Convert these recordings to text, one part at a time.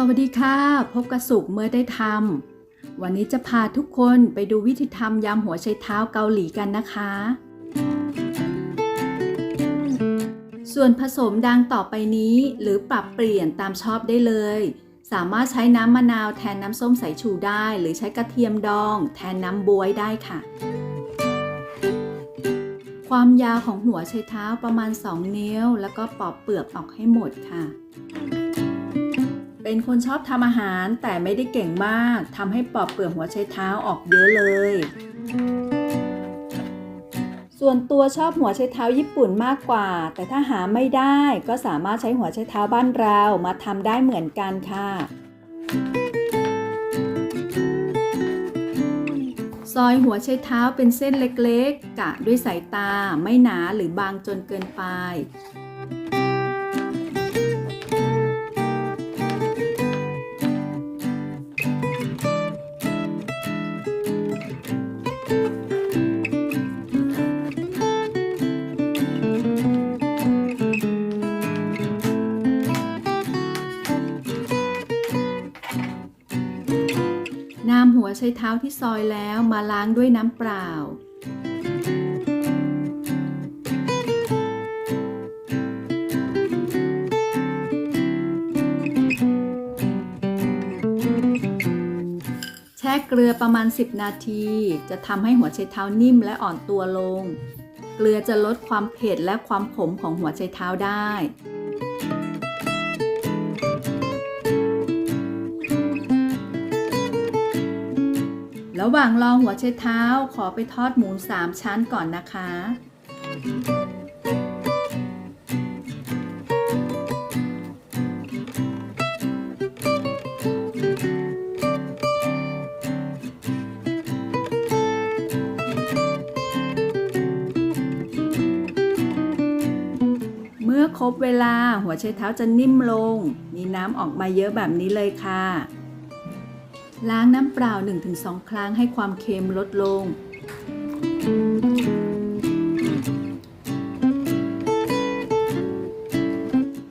สวัสดีค่ะ พบกับสุขเมื่อได้ทำวันนี้จะพาทุกคนไปดูวิธีทำยำหัวไชเท้าเกาหลีกันนะคะ ส่วนผสมดังต่อไปนี้หรือปรับเปลี่ยนตามชอบได้เลย สามารถใช้น้ำมะนาวแทนน้ำส้มสายชูได้ หรือใช้กระเทียมดอง แทนน้ำบวยได้ค่ะ ความยาวของหัวไชเท้าประมาณ 2 นิ้ว แล้วก็ปอกเปลือกออกให้หมดค่ะ เป็นคนชอบทำอาหารแต่ไม่ได้เก่งมากทำให้ปอกเปลือกหัวไชเท้าออกเยอะเลย ส่วนตัวชอบหัวไชเท้าญี่ปุ่นมากกว่า แต่ถ้าหาไม่ได้ก็สามารถใช้หัวไชเท้าบ้านเรามาทำได้เหมือนกันค่ะ ซอยหัวไชเท้าเป็นเส้นเล็กๆ กะด้วยสายตาไม่หนาหรือบางจนเกินไป วไชเท้าที่ซอยแล้วมาล้างด้วยน้ำเปล่า แช่เกลือประมาณ 10 นาที จะทำให้หัวไชเท้านิ่มและอ่อนตัวลง เกลือจะลดความเผ็ดและความขมของหัวไชเท้าได้ ระหว่างรอหัวไชเท้าขอไปทอดหมูสามชั้นก่อนนะคะ เมื่อครบเวลาหัวไชเท้าจะนิ่มลง มีน้ำออกมาเยอะแบบนี้เลยค่ะ ล้างน้ำเปล่า 1-2 ครั้งให้ความเค็มลดลง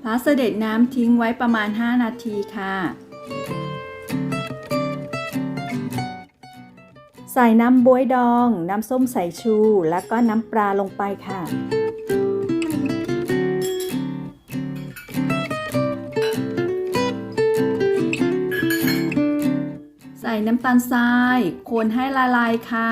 พักเสด็จน้ำทิ้งไว้ประมาณ 5 นาทีค่ะ ใส่น้ำบวยดอง น้ำส้มสายชู แล้วก็น้ำปลาลงไปค่ะ น้ำตาลทราย คนให้ละลายค่ะ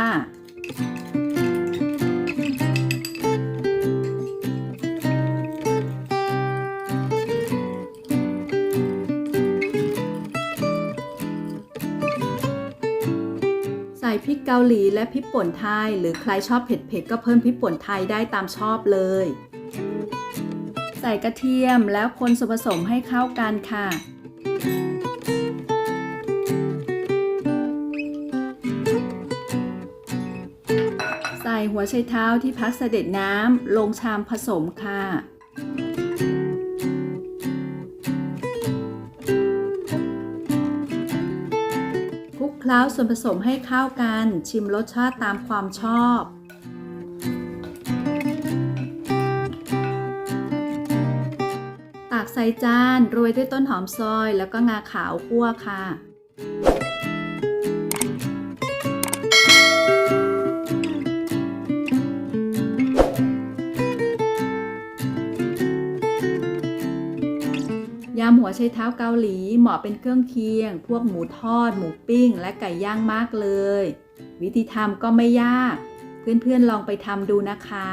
ใส่พริกเกาหลีและพริกป่นไทย หรือใครชอบเผ็ดๆก็เพิ่มพริกป่นไทยได้ตามชอบเลย ใส่กระเทียมแล้วคนส่วนผสมให้เข้ากันค่ะ หัวไชเท้าที่พักเสด็จน้ำลงชามผสมค่ะ คลุกเคล้าส่วนผสมให้เข้ากันชิมรสชาติตามความชอบตักใส่จานโรยด้วยต้นหอมซอยแล้วก็งาขาวคั่วค่ะ ยำหัวไชเท้าเกาหลีเหมาะเป็นเครื่องเคียง พวกหมูทอด หมูปิ้ง และไก่ย่างมากเลย วิธีทำก็ไม่ยาก เพื่อนๆลองไปทำดูนะคะ